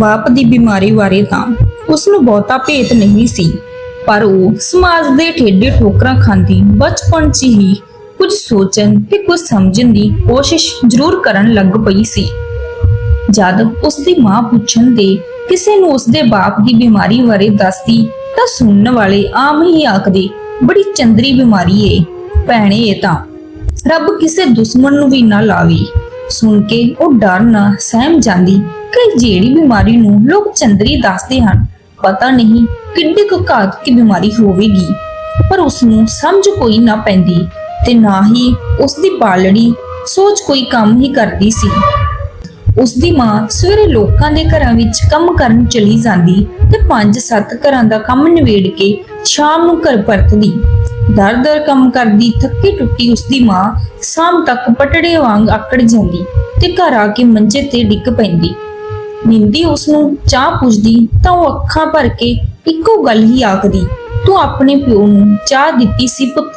ਬਾਪ ਦੀ ਬਿਮਾਰੀ ਬਾਰੇ ਤਾਂ ਉਸ ਨੂੰ ਬਹੁਤਾ ਭੇਤ ਨਹੀਂ ਸੀ। ਪਰ ਉਹ ਸਮਾਜ ਦੇ ਠੇਡੇ ਠੋਕਰਾਂ ਖਾਂਦੀ ਬਚਪਨ 'ਚ ਹੀ ਕੁਝ ਸੋਚਣ ਤੇ ਕੁਝ ਸਮਝਣ ਦੀ ਕੋਸ਼ਿਸ਼ ਜ਼ਰੂਰ ਕਰਨ ਲੱਗ ਪਈ ਸੀ। ਜਦ ਉਸ ਦੀ ਮਾਂ ਪੁੱਛਣ ਤੇ ਕਿਸੇ ਨੂੰ ਉਸ ਦੇ ਬਾਪ ਦੀ ਬਿਮਾਰੀ ਬਾਰੇ ਦੱਸਦੀ ਤਾਂ ਸੁਣਨ ਵਾਲੇ ਆਮ ਹੀ ਆਖਦੇ, ਬੜੀ ਚੰਦਰੀ ਬਿਮਾਰੀ ਏ, ਭੈਣੇ ਇਹ ਤਾਂ। ਰੱਬ ਕਿਸੇ ਦੁਸ਼ਮਣ ਨੂੰ ਵੀ ਨਾ ਲਾਵੇ। ਸੁਣ ਕੇ ਉਹ ਡਰ ਨਾ ਸਹਿਮ ਜਾਂਦੀ ਕਿ ਜਿਹੜੀ ਬਿਮਾਰੀ ਨੂੰ ਲੋਕ ਚੰਦਰੀ ਦੱਸਦੇ ਹਨ, ਪਤਾ ਨਹੀਂ ਕਿੱਡੀ ਕੁ ਘਾਤਕੀ ਬਿਮਾਰੀ ਹੋਵੇਗੀ। ਪਰ ਉਸ ਨੂੰ ਸਮਝ ਕੋਈ ਨਾ ਪੈਂਦੀ ਤੇ ਨਾ ਹੀ ਉਸ ਦੀ ਬਾਲੜੀ ਸੋਚ ਕੋਈ ਕੰਮ ਹੀ ਕਰਦੀ ਸੀ। ਉਸ ਦੀ ਮਾਂ ਸਵੇਰੇ ਲੋਕਾਂ ਦੇ ਘਰਾਂ ਵਿੱਚ ਕੰਮ ਕਰਨ ਚਲੀ ਜਾਂਦੀ ਤੇ 5-7 ਘਰਾਂ ਦਾ ਕੰਮ ਨਿਬੇੜ ਕੇ ਸ਼ਾਮ ਨੂੰ ਘਰ ਪਰਤਦੀ। ਦਰ-ਦਰ ਕੰਮ ਕਰਦੀ ਥੱਕੀ ਟੁੱਟੀ ਉਸ ਦੀ ਮਾਂ ਸ਼ਾਮ ਤੱਕ ਪਟੜੇ ਵਾਂਗ ਆਕੜ ਜਾਂਦੀ ਤੇ ਘਰ ਆ ਕੇ ਮੰਜੇ ਤੇ ਡਿੱਗ ਪੈਂਦੀ। ਨਿੰਦੀ ਉਸ ਨੂੰ ਚਾਹ ਪੁੱਛਦੀ ਤਾਂ ਉਹ ਅੱਖਾਂ ਭਰ ਕੇ ਇੱਕੋ ਗੱਲ ਹੀ ਆਖਦੀ, ਤੂੰ ਆਪਣੇ ਪਿਓ ਨੂੰ ਚਾਹ ਦਿੱਤੀ ਸੀ ਪੁੱਤ।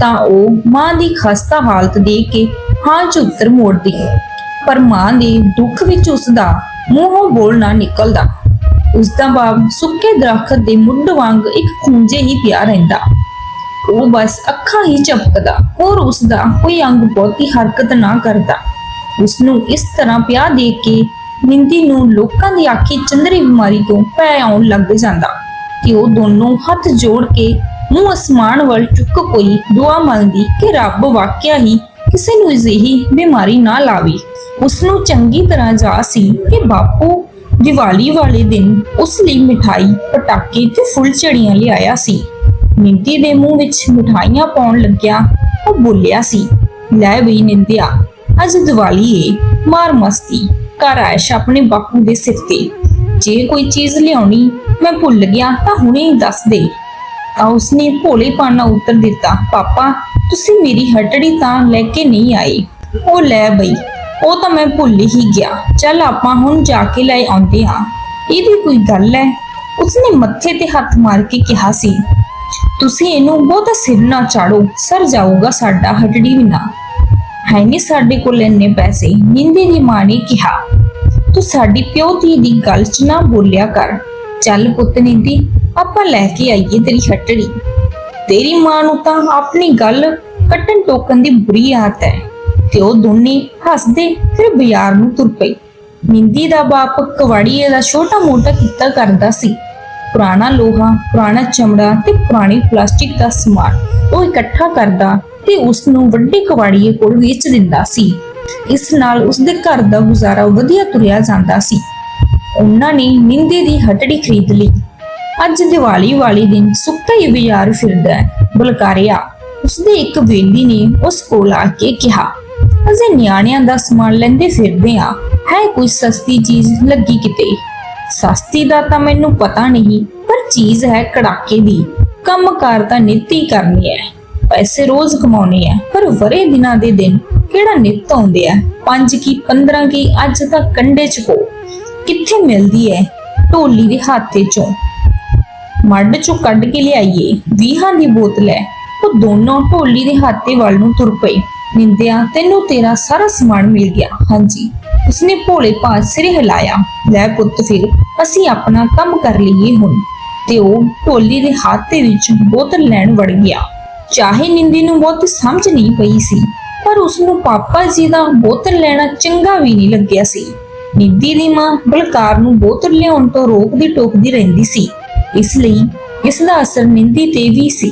ਤਾਂ ਉਹ ਮਾਂ ਦੀ ਖਸਤਾ ਹਾਲਤ ਦੇਖ ਕੇ ਹਾਂ ਚ ਉੱਤਰ ਮੋੜਦੀ। ਪਰ ਮਾਂ ਦੇ ਦੁੱਖ ਵਿੱਚ ਉਸ ਦਾ ਮੂੰਹੋਂ ਬੋਲਣਾ ਨਿਕਲਦਾ। ਉਸ ਦਾ ਬਾਪ ਸੁੱਕੇ ਦਰਖਤ ਦੇ ਮੁੱਢ ਵਾਂਗ ਇੱਕ ਖੂੰਜੇ ਹੀ ਪਿਆ ਰਹਿੰਦਾ। ਉਹ ਬਸ ਅੱਖਾਂ ਹੀ ਝਪਕਦਾ, ਹੋਰ ਉਸ ਦਾ ਕੋਈ ਅੰਗ ਬਹੁਤੀ ਹਰਕਤ ਨਾ ਕਰਦਾ। ਉਸ ਨੂੰ ਇਸ ਤਰ੍ਹਾਂ ਪਿਆ ਦੇਖ ਕੇ ਨਿੰਦੀ ਨੂੰ ਲੋਕਾਂ ਦੀ ਆਖੀ ਚੰਦਰੀ ਬਿਮਾਰੀ ਤੋਂ ਪੈ ਆਉਣ ਲੱਗ ਜਾਂਦਾ ਤੇ ਉਹ ਦੋਨੋਂ ਹੱਥ ਜੋੜ ਕੇ ਮੂੰਹ ਅਸਮਾਨ ਵੱਲ ਚੁੱਕ ਕੋਈ ਦੁਆ ਮੰਗਦੀ ਕਿ ਰੱਬ ਵਾਕਿਆ ਹੀ ਕਿਸੇ ਨੂੰ ਅਜਿਹੀ ਬਿਮਾਰੀ ਨਾ ਲਾਵੇ। ਉਸ ਨੂੰ ਚੰਗੀ ਤਰ੍ਹਾਂ ਜਾ ਸੀ ਕਿ ਬਾਪੂ ਦੀਵਾਲੀ ਵਾਲੇ ਦਿਨ ਉਸ ਲਈ ਮਿਠਾਈ, ਪਟਾਕੇ ਤੇ ਫੁੱਲਝੜੀਆਂ ਲਿਆਇਆ ਸੀ। ਨਿੰਦੀ ਦੇ ਮੂੰਹ ਵਿੱਚ ਮਿਠਾਈਆਂ ਪਾਉਣ ਲੱਗਿਆ, ਉਹ ਬੋਲਿਆ ਸੀ, ਲੈ ਬਈ ਨਿੰਦਿਆ, ਅੱਜ ਦੀਵਾਲੀ ਏ, ਮਾਰ ਮਸਤੀ ਕਰ ਆਇਸ਼ ਆਪਣੇ ਬਾਪੂ ਦੇ ਸਿਰ ਤੇ। ਜੇ ਕੋਈ ਚੀਜ਼ ਲਿਆਉਣੀ ਮੈਂ ਭੁੱਲ ਗਿਆ ਤਾਂ ਹੁਣੇ ਹੀ ਦੱਸ ਦੇ। ਤਾਂ ਉਸਨੇ ਭੋਲੇ ਨਾਲ ਉੱਤਰ ਦਿੱਤਾ, ਪਾਪਾ ਤੁਸੀਂ ਮੇਰੀ ਹਟੜੀ ਤਾਂ ਲੈ ਕੇ ਨਹੀਂ ਆਏ। ਉਹ ਲੈ ਬਈ, ਉਹ ਤਾਂ ਮੈਂ ਭੁੱਲ ਹੀ ਗਿਆ। ਚੱਲ ਆਪਾਂ ਹੁਣ ਜਾ ਕੇ ਲੈ ਆਉਂਦੇ ਹਾਂ। ਇਹ ਵੀ ਕੋਈ ਗੱਲ ਹੈ? ਉਸਨੇ ਮੱਥੇ ਤੇ ਹੱਥ ਮਾਰ ਕੇ ਕਿਹਾ ਸੀ, ਤੁਸੀਂ ਇਹਨੂੰ ਬਹੁਤਾ ਸਿਰ ਨਾ ਚਾੜੋ, ਸਰ ਜਾਊਗਾ ਸਾਡਾ ਹਟੜੀ ਵੀ ਨਾ ਹੈ ਨਹੀਂ ਸਾਡੇ ਕੋਲ ਇੰਨੇ ਪੈਸੇ, ਨਿੰਦੀ ਦੀ ਮਾਂ ਨੇ ਕਿਹਾ। ਤੂੰ ਸਾਡੀ ਪਿਓ ਧੀ ਦੀ ਗੱਲ 'ਚ ਨਾ ਬੋਲਿਆ ਕਰ। ਚੱਲ ਪੁੱਤ ਨਿੰਦੀ, ਆਪਾਂ ਲੈ ਕੇ ਆਈਏ ਤੇਰੀ ਹਟੜੀ। ਤੇਰੀ ਮਾਂ ਨੂੰ ਤਾਂ ਆਪਣੀ ਗੱਲ ਕੱਟਣ ਟੋਕਣ ਦੀ ਬੁਰੀ ਆਦਤ ਹੈ। ਤੇ ਉਹ ਦੋਨੇ ਹੱਸਦੇ ਫਿਰ ਬਾਜ਼ਾਰ ਨੂੰ ਤੁਰ ਪਏ। ਨਿੰਦੀ ਦਾ ਬਾਪ ਕਵਾੜੀਏ ਦਾ ਛੋਟਾ ਮੋਟਾ ਕੀਤਾ ਕਰਦਾ ਸੀ। ਪੁਰਾਣਾ ਲੋਹਾ, ਪੁਰਾਣਾ ਚਮੜਾ ਤੇ ਪੁਰਾਣੀ ਪਲਾਸਟਿਕ ਦਾ ਸਮਾਨ ਉਹ ਇਕੱਠਾ ਕਰਦਾ ਤੇ ਉਸ ਨੂੰ ਵੱਡੇ ਕਵਾੜੀਏ ਕੋਲ ਵੇਚ ਦਿੰਦਾ ਸੀ। ਇਸ ਨਾਲ ਉਸ ਦੇ ਘਰ ਦਾ ਗੁਜ਼ਾਰਾ ਵਧੀਆ ਤੁਰਿਆ ਜਾਂਦਾ ਸੀ। ਉਹਨਾਂ ਨੇ ਨਿੰਦੇ ਦੀ ਹਟੜੀ ਖਰੀਦ ਲਈ। ਅੱਜ ਦੀਵਾਲੀ ਵਾਲੇ ਦਿਨ ਸੁੱਕਾ ਹੀ ਬਾਜ਼ਾਰ ਫਿਰਦਾ ਬਲਕਾਰਿਆ। ਉਸਦੇ ਇੱਕ ਵੇਲੀ ਨੇ ਉਸ ਕੋਲ ਆ ਕੇ ਕਿਹਾ, ਅਸੀਂ ਨਿਆਣਿਆਂ ਦਾ ਸਮਾਨ ਲੈਂਦੇ ਫਿਰਦੇ ਆ ਹੈ ਕੋਈ ਸਸਤੀ ਚੀਜ਼ ਲੱਗੀ ਕਿਤੇ? ਸਸਤੀ ਦਾ ਤਾਂ ਮੈਨੂੰ ਪਤਾ ਨਹੀਂ, ਪਰ ਚੀਜ਼ ਹੈ ਕੜਾਕੇ ਦੀ। ਕੰਮ ਕਾਰ ਤਾਂ ਨਿੱਤੀ ਕਰਨੀ ਹੈ। ਪੈਸੇ ਰੋਜ਼ ਕਮਾਉਣੇ ਆ ਪਰ ਵਰੇ ਦਿਨਾਂ ਦੇ ਦਿਨ ਕਿਹੜਾ ਨਿੱਤ ਆਉਂਦੇ ਆ ਪੰਜ ਕੀ 15 ਕੀ, ਅੱਜ ਤਾਂ ਕੰਡੇ ਚ ਕੋ। ਕਿੱਥੇ ਮਿਲਦੀ ਹੈ? ਢੋਲੀ ਦੇ ਹਾਥੇ ਚੋਂ। ਮੱਡ ਚੋਂ ਕੱਢ ਕੇ ਲਿਆਈਏ। ਵੀਹਾਂ ਦੀ ਬੋਤਲ ਹੈ ਉਹ ਦੋਨੋਂ ਢੋਲੀ ਦੇ ਹੱਥੇ ਵੱਲ ਨੂੰ ਤੁਰ ਪਏ। ਨਿੰਦਿਆ, ਤੈਨੂੰ ਤੇਰਾ ਸਾਰਾ ਸਮਾਨ ਮਿਲ ਗਿਆ। ਹਾਂਜੀ, ਉਸਨੇ ਭੋਲੇ ਭਾਅ ਸਿਰ ਹਿਲਾਇਆ। ਲੈ ਪੁੱਤ ਫਿਰ, ਅਸੀਂ ਆਪਣਾ ਕੰਮ ਕਰ ਲਈਏ ਹੁਣ। ਤੇ ਉਹ ਢੋਲੀ ਦੇ ਹੱਥ ਵਿੱਚ ਬੋਤਲ ਲੈਣ ਵੜ ਗਿਆ। ਚਾਹੇ ਨਿੰਦੀ ਨੂੰ ਬਹੁਤ ਸਮਝ ਨਹੀਂ ਪਈ ਸੀ, ਪਰ ਉਸ ਨੂੰ ਪਾਪਾ ਜੀ ਦਾ ਬੋਤਲ ਲੈਣਾ ਚੰਗਾ ਵੀ ਨਹੀਂ ਲੱਗਿਆ ਸੀ। ਨਿੰਦੀ ਦੀ ਮਾਂ ਬਲਕਾਰ ਨੂੰ ਬੋਤਲ ਲਿਆਉਣ ਤੋਂ ਰੋਕਦੀ ਟੋਕਦੀ ਰਹਿੰਦੀ ਸੀ। ਇਸ ਲਈ ਇਸ ਦਾ ਅਸਰ ਨਿੰਦੀ ਤੇ ਵੀ ਸੀ।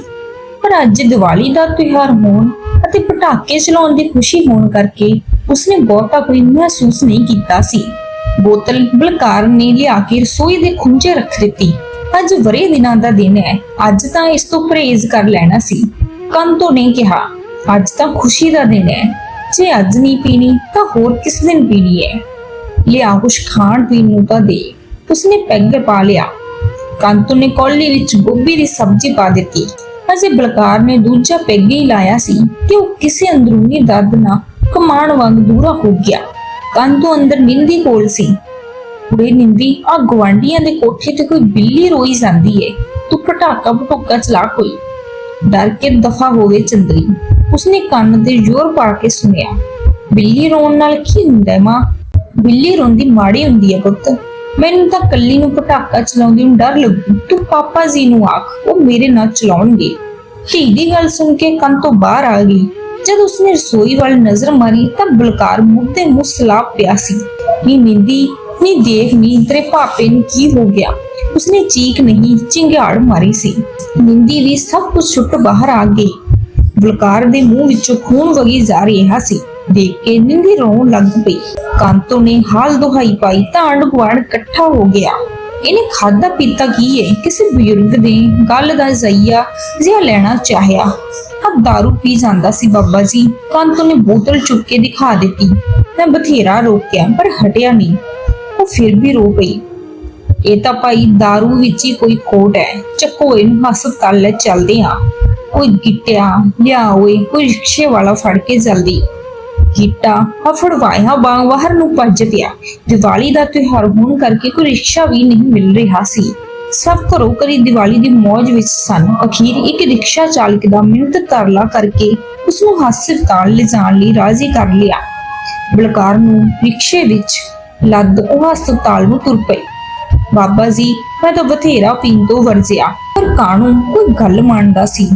ਪਰ ਅੱਜ ਦੀਵਾਲੀ ਦਾ ਤਿਉਹਾਰ ਹੋਣ ਅਤੇ ਪਟਾਕੇ ਚਲਾਉਣ ਦੀ ਖੁਸ਼ੀ ਹੋਣ ਕਰਕੇ ਉਸਨੇ ਬਹੁਤਾ ਕੋਈ ਮਹਿਸੂਸ ਨਹੀਂ ਕੀਤਾ ਸੀ। ਬੋਤਲ ਬਲਕਾਰ ਨੇ ਲਿਆ ਕੇ ਰਸੋਈ ਦੇ ਖੁੰਝੇ ਰੱਖ ਦਿੱਤੀ। ਅੱਜ ਵਰੇ ਦਿਨਾਂ ਦਾ ਦਿਨ ਹੈ। ਅੱਜ ਤਾਂ ਇਸ ਤੋਂ ਪਰਹੇਜ਼ ਕਰ ਲੈਣਾ ਸੀ। ਕੰਤੋ ਨੇ ਕਿਹਾ, ਅੱਜ ਤਾਂ ਖੁਸ਼ੀ ਦਾ ਦਿਨ ਹੈ। ਜੇ ਅੱਜ ਨਹੀਂ ਪੀਣੀ ਤਾਂ ਹੋਰ ਕਿਸ ਦਿਨ ਪੀਣੀ ਹੈ? ਲਿਆ ਕੁਛ ਖਾਣ ਪੀਣ ਨੂੰ ਤਾਂ ਦੇ। ਉਸਨੇ ਪੈਗ ਪਾ ਲਿਆ। ਕੰਤੂ ਨੇ ਕੌਲੀ ਵਿੱਚ ਗੋਭੀ ਦੀ ਸਬਜ਼ੀ ਪਾ ਦਿੱਤੀ। ਅਜੇ ਬਲਕਾਰ ਨੇ ਦੂਜਾ ਪੈਗ ਹੀ ਲਾਇਆ ਸੀ ਕਿ ਉਹ ਕਿਸੇ ਅੰਦਰੂਨੀ ਦਰਦ ਨਾਲ ਕਮਾਣ ਵਾਂਗ ਦੂਰਾ ਹੋ ਗਿਆ। ਕੰਤੂ ਅੰਦਰ ਨਿੰਦੀ ਕੋਲ ਸੀ। ਕੁੜੇ ਨਿੰਦੀ ਆ ਗਵਾਂਡੀਆਂ ਦੇ ਕੋਠੇ ਤੇ ਕੋਈ ਬਿੱਲੀ ਰੋਈ ਜਾਂਦੀ ਏ। ਤੂੰ ਪਟਾਕਾ ਪਟੋਕਾ ਚਲਾ ਕੋਈ। ਡਰ ਕੇ ਦਫਾ ਹੋਵੇ ਚੰਦਰੀ। ਉਸਨੇ ਕੰਨ ਤੇ ਜ਼ੋਰ ਪਾ ਕੇ ਸੁਣਿਆ, ਬਿੱਲੀ ਰੋਣ ਨਾਲ ਕੀ ਹੁੰਦਾ ਮਾਂ? ਬਿੱਲੀ ਰੋਂਦੀ ਮਾੜੀ ਹੁੰਦੀ ਹੈ ਪੁੱਤ। ਮੈਨੂੰ ਤਾਂ ਕੱਲੀ ਨੂੰ ਪਟਾਕਾ ਚਲਾਉਂਦੀ ਨੂੰ ਡਰ ਲੱਗੂ। ਤੂੰ ਪਾਪਾ ਜੀ ਨੂੰ ਆਖ, ਉਹ ਮੇਰੇ ਨਾਲ ਚਲਾਉਣਗੇ। ਧੀ ਦੀ ਗੱਲ ਸੁਣ ਕੇ ਕੰਨ ਤੋਂ ਬਾਹਰ ਆ ਗਈ। ਜਦ ਉਸਨੇ ਰਸੋਈ ਵੱਲ ਨਜ਼ਰ ਮਾਰੀ ਤਾਂ ਬਲਕਾਰ ਮੂੰਹ ਤੇ ਸਲਾਪ ਪਿਆ ਸੀ। ਨੀ ਨਿੰਦੀ, ਨੀ ਦੇਖ ਨੀ ਤੇਰੇ ਪਾਪੇ ਨੂੰ ਕੀ ਹੋ ਗਿਆ? ਉਸਨੇ ਚੀਕ ਨਹੀਂ ਚਿੰਗਾੜ ਮਾਰੀ ਸੀ। ਨਿੰਦੀ ਵੀ ਸਭ ਕੁਝ ਛੁੱਟ ਬਾਹਰ ਆ ਗਈ। ਬਲਕਾਰ ਦੇ ਮੂੰਹ ਵਿੱਚੋਂ ਖੂਨ ਵਗੀ ਜਾ ਰਿਹਾ ਸੀ। ਦੇਖ ਕੇ ਨਿੰਦੀ ਰੋਣ ਲੱਗ ਪਈ ਕਾਂਤੋ ਨੇ ਹਾਲ ਦੁਹਾਈ ਪਾਈ ਤਾਂ ਆਂਢ ਗੁਆਂਢ ਇਕੱਠਾ ਹੋ ਗਿਆ ਇਹਨੇ ਖਾਦਾ ਪੀਤਾ ਕੀ ਹੈ ਕਿਸੇ ਬਜ਼ੁਰਗ ਦੇ ਗੱਲ ਦਾ ਜ਼ਈਆ ਜਿਹਾ ਲੈਣਾ ਚਾਹਿਆ ਆ दारू ਪੀ ਜਾਂਦਾ ਸੀ ਬਾਬਾ ਜੀ ਕਾਂਤੋ ਨੇ ਬੋਤਲ ਚੁੱਕ ਕੇ ਦਿਖਾ ਦਿੱਤੀ ਮੈਂ ਬਥੇਰਾ ਰੋਕਿਆ ਪਰ ਹਟਿਆ ਨਹੀਂ ਉਹ ਫਿਰ ਵੀ ਰੋ ਪਈ ਇਹ ਤਾਂ ਭਾਈ दारू ਵਿੱਚ ਹੀ ਕੋਈ ਖੋਟ ਹੈ ਚੱਕੋ ਇਹਨੂੰ ਹਸਪਤਾਲ ਲੈ ਚੱਲਦੇ ਆ ਕੋਈ ਗਿੱਟਿਆ ਲਿਆ ਓਏ ਕੋਈ ਰਿਕਸ਼ੇ ਵਾਲਾ ਫੜ ਕੇ ਜਲਦੀ ਗਿੱਟਾ ਹਫੜਵਾਇਆ ਬਾਂਗ ਬਾਹਰ ਨੂੰ ਭੱਜ ਪਿਆ। ਦੀਵਾਲੀ ਦਾ ਤਿਉਹਾਰ ਹੋਣ ਕਰਕੇ ਕੋਈ ਰਿਕਸ਼ਾ ਵੀ ਨਹੀਂ ਮਿਲ ਰਿਹਾ ਸੀ। ਸਭ ਘਰੋਂ ਘਰੀ ਦੀਵਾਲੀ ਦੀ ਮੌਜ ਵਿੱਚ ਸਨ। ਅਖੀਰ ਇੱਕ ਰਿਕਸ਼ਾ ਚਾਲਕ ਦਾ ਮਿੰਟ ਤਰਲਾ ਕਰਕੇ ਉਸ ਨੂੰ ਹਸਪਤਾਲ ਲਿਜਾਣ ਲਈ ਰਾਜ਼ੀ ਕਰ ਲਿਆ। ਬਲਕਾਰ ਨੂੰ ਰਿਕਸ਼ੇ ਵਿੱਚ ਲੱਦ ਉਹ ਹਸਪਤਾਲ ਨੂੰ ਤੁਰ ਪਈ ਬਾਬਾ ਜੀ, ਮੈਂ ਤਾਂ ਬਥੇਰਾ ਪੀਣ ਤੋਂ ਵਰਜਿਆ। ਪਰ ਕਾਣੂ ਕੋਈ ਗੱਲ ਮੰਨਦਾ ਸੀ?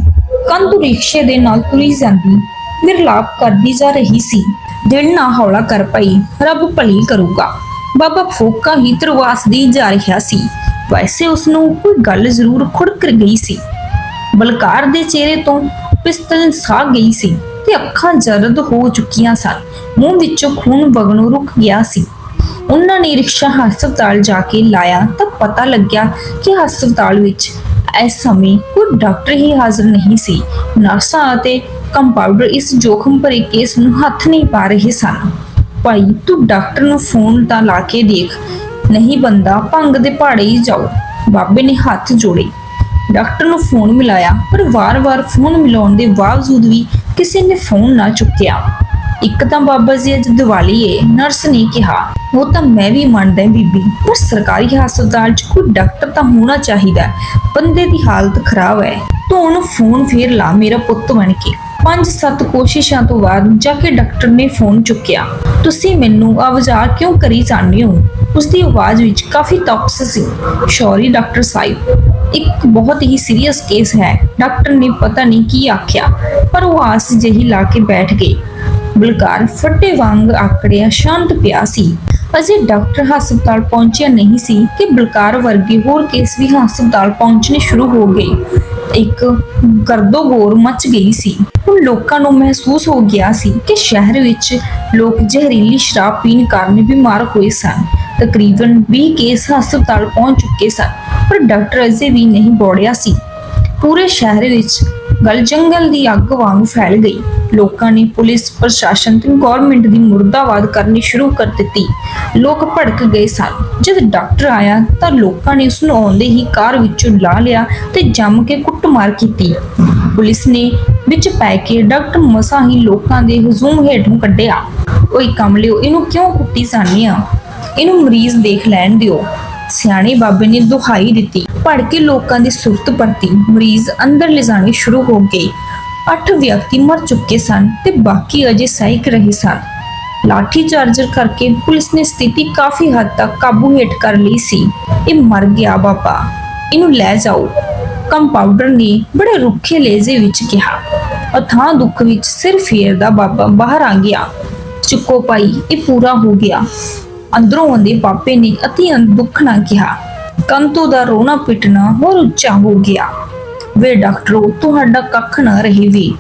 ਕੰਧ ਰਿਕਸ਼ੇ ਦੇ ਨਾਲ ਤੁਰੀ ਜਾਂਦੀ ਵਿਰਲਾਪ ਕਰਦੀ ਜਾ ਰਹੀ ਸੀ। ਦਿਲ ਨਾ ਹੌਲਾ ਕਰ ਪਈ, ਰੱਬ ਭਲੀ ਕਰੂਗਾ। ਬਾਬਾ ਫੋਕਾ ਹੀ ਤਰਵਾਸਦੀ ਜਾ ਰਿਹਾ ਸੀ। ਵੈਸੇ ਉਸ ਨੂੰ ਕੋਈ ਗੱਲ ਜ਼ਰੂਰ ਖੁੜਕ ਗਈ ਸੀ। ਬਲਕਾਰ ਦੇ ਚਿਹਰੇ ਤੋਂ ਪਿਸਤਲ ਸਾਹ ਗਈ ਸੀ ਤੇ ਅੱਖਾਂ ਜਰਦ ਹੋ ਚੁੱਕੀਆਂ ਸਨ। ਮੂੰਹ ਵਿੱਚੋਂ ਖੂਨ ਵਗਣੋਂ ਰੁਕ ਗਿਆ ਸੀ। ਉਹਨਾਂ ਨੇ ਰਿਕਸ਼ਾ ਹਸਪਤਾਲ ਜਾ ਕੇ ਲਾਇਆ ਤਾਂ ਪਤਾ ਲੱਗਿਆ ਕਿ ਹਸਪਤਾਲ ਵਿੱਚ ਇਸ ਸਮੇਂ ਕੋਈ ਡਾਕਟਰ ਹੀ ਹਾਜ਼ਰ ਨਹੀਂ ਸੀ। ਨਰਸਾਂ ਅਤੇ ਕੰਪਾਊਂਡਰ ਇਸ ਜੋਖਮ ਭਰੇ ਕੇਸ ਨੂੰ ਹੱਥ ਨਹੀਂ ਪਾ ਰਹੇ ਸਨ। ਭਾਈ, ਤੂੰ ਡਾਕਟਰ ਨੂੰ ਫੋਨ ਤਾਂ ਲਾ ਕੇ ਦੇਖ। ਨਹੀਂ ਬੰਦਾ, ਭੰਗ ਦੇ ਪਹਾੜੇ ਹੀ ਜਾਓ। ਬਾਬੇ ਨੇ ਹੱਥ ਜੋੜੇ। ਡਾਕਟਰ ਨੂੰ ਫੋਨ ਮਿਲਾਇਆ, ਪਰ ਵਾਰ-ਵਾਰ ਫੋਨ ਮਿਲਾਉਣ ਦੇ ਬਾਵਜੂਦ ਵੀ ਕਿਸੇ ਨੇ ਫੋਨ ਨਾ ਚੁੱਕਿਆ। ਇੱਕ ਤਾਂ ਬਾਬਾ ਜੀ ਅੱਜ ਦੀਵਾਲੀ ਏ, ਨਰਸ ਨੇ ਕਿਹਾ। ਉਹ ਤਾਂ ਮੈਂ ਵੀ ਮੰਨਦਾ ਬੀਬੀ, ਪਰ ਸਰਕਾਰੀ ਹਸਪਤਾਲ 'ਚ ਕੋਈ ਡਾਕਟਰ ਤਾਂ ਹੋਣਾ ਚਾਹੀਦਾ ਬੰਦੇ ਦੀ ਹਾਲਤ ਖਰਾਬ ਹੈ ਤੂੰ ਉਹਨੂੰ ਫੋਨ ਫੇਰ ਲਾ, ਮੇਰਾ ਪੁੱਤ ਬਣ ਕੇ। ਪੰਜ ਸੱਤ ਕੋਸ਼ਿਸ਼ਾਂ ਤੋਂ ਬਾਅਦ ਜਾ ਕੇ ਡਾਕਟਰ ਨੇ ਫੋਨ ਚੁੱਕਿਆ। ਤੁਸੀਂ ਮੈਨੂੰ ਆਵਾਜ਼ਾਰ ਕਿਉਂ ਕਰੀ ਜਾਂਦੇ ਹੋ? ਉਸ ਦੀ ਆਵਾਜ਼ ਵਿੱਚ ਕਾਫੀ ਤੌਕਸ ਸੀ। ਸ਼ੌਰੀ ਡਾਕਟਰ ਸਾਹਿਬ, ਇੱਕ ਬਹੁਤ ਹੀ ਸੀਰੀਅਸ ਕੇਸ ਹੈ। ਡਾਕਟਰ ਨੇ ਪਤਾ ਨਹੀਂ ਕੀ ਆਖਿਆ, ਪਰ ਉਹ ਆਸ ਜਿਹੀ ਲਾ ਕੇ ਬੈਠ ਗਏ। ਬਲਕਾਰ ਫੱਟੇ ਵਾਂਗ ਆਕੜਿਆ ਸ਼ਾਂਤ ਪਿਆ ਸੀ। ਅਜੇ ਡਾਕਟਰ ਹਸਪਤਾਲ ਪਹੁੰਚਿਆ ਨਹੀਂ ਸੀ ਕਿ ਬਲਕਾਰ ਵਰਗੇ ਹੋਰ ਕੇਸ ਵੀ ਹਸਪਤਾਲ ਪਹੁੰਚਣੇ ਸ਼ੁਰੂ ਹੋ ਗਏ। ਇੱਕ ਗਰਦੋ-ਗੋਰ ਮਚ ਗਈ ਸੀ। ਹੁਣ ਲੋਕਾਂ ਨੂੰ ਮਹਿਸੂਸ ਹੋ ਗਿਆ ਸੀ ਕਿ ਸ਼ਹਿਰ ਵਿੱਚ ਲੋਕ ਜ਼ਹਿਰੀਲੀ ਸ਼ਰਾਬ ਪੀਣ ਕਾਰਨ ਬਿਮਾਰ ਹੋਏ ਸਨ। ਤਕਰੀਬਨ 20 ਕੇਸ ਹਸਪਤਾਲ ਪਹੁੰਚ ਚੁੱਕੇ ਸਨ, ਪਰ ਡਾਕਟਰ ਅਜੇ ਵੀ ਨਹੀਂ ਬੋੜਿਆ ਸੀ। ਪੂਰੇ ਸ਼ਹਿਰ ਵਿੱਚ ਗੱਲ ਜੰਗਲ ਦੀ ਅੱਗ ਵਾਂਗ ਫੈਲ ਗਈ। ਲੋਕਾਂ ਨੇ ਪੁਲਿਸ, ਪ੍ਰਸ਼ਾਸਨ ਤੇ ਗਵਰਨਮੈਂਟ ਦੀ ਮੁਰਦਾਬਾਦ ਕਰਨੀ ਸ਼ੁਰੂ ਕਰ ਦਿੱਤੀ। ਲੋਕ ਭੜਕ ਗਏ ਸਨ। ਜਦ ਡਾਕਟਰ ਆਇਆ ਤਾਂ ਲੋਕਾਂ ਨੇ ਉਸ ਨੂੰ ਆਉਂਦੇ ਹੀ ਕਾਰ ਵਿੱਚੋਂ ਲਾ ਲਿਆ ਤੇ ਜੰਮ ਕੇ ਕੁੱਟਮਾਰ ਕੀਤੀ। ਪੁਲਿਸ ਨੇ ਵਿੱਚ ਪੈ ਕੇ ਡਾਕਟਰ ਮਸਾ ਹੀ ਲੋਕਾਂ ਦੇ ਹਜ਼ੂਮ ਹੇਠੋਂ ਕੱਢਿਆ। ਓਏ ਕਮਲਿਓ, ਇਹਨੂੰ ਕਿਉਂ ਕੁੱਟੀ ਜਾਂਦੇ ਆ? ਇਹਨੂੰ ਮਰੀਜ਼ ਦੇਖ ਲੈਣ ਦਿਓ। ਸਿਆਣੇ ਬਾਬੇ ਨੇ ਦੁਹਾਈ ਦਿੱਤੀ। ਭੜਕੇ ਲੋਕਾਂ ਦੀ ਸੁਰਤ ਪਰਤੀ ਮਰੀਜ਼ ਅੰਦਰ ਲਿਜਾਣੇ ਸ਼ੁਰੂ ਹੋ ਗਏ। ਅੱਠ ਵਿਅਕਤੀ ਮਰ ਚੁੱਕੇ ਸਨ ਤੇ ਬਾਕੀ ਅਜੇ ਸਹਿਕ ਰਹੇ ਸਨ। ਲਾਠੀ ਚਾਰਜਰ ਕਰਕੇ ਪੁਲਿਸ ਨੇ ਸਥਿਤੀ ਕਾਫੀ ਹੱਦ ਤੱਕ ਕਾਬੂ ਹੇਠ ਕਰ ਲਈ ਸੀ। ਇਹ ਮਰ ਗਿਆ ਬਾਬਾ। ਇਹਨੂੰ ਲੈ ਜਾਓ। ਕੰਪਾਊਂਡਰ ਨੇ ਬੜੇ ਰੁੱਖੇ ਲਹਿਜੇ ਵਿੱਚ ਕਿਹਾ। ਅਥਾਂ ਦੁੱਖ ਵਿੱਚ ਸਿਰ ਫੇਰਦਾ ਬਾਬਾ ਬਾਹਰ ਆ ਗਿਆ। ਚੁੱਕੋ ਭਾਈ, ਇਹ ਪੂਰਾ ਹੋ ਗਿਆ। ਅੰਦਰੋਂ ਆਉਂਦੇ ਪਾਪੇ ਨੇ ਅਤੀ ਦੁੱਖ ਨਾਲ ਕਿਹਾ। ਕੰਤੂ ਦਾ ਰੋਣਾ ਪਿਟਣਾ ਹੋਰ ਉੱਚਾ ਹੋ ਗਿਆ। ਵੇ ਡਾਕਟਰੋ, ਤੁਹਾਡਾ ਕੱਖ ਨਾ ਰਹੇ ਵੀ।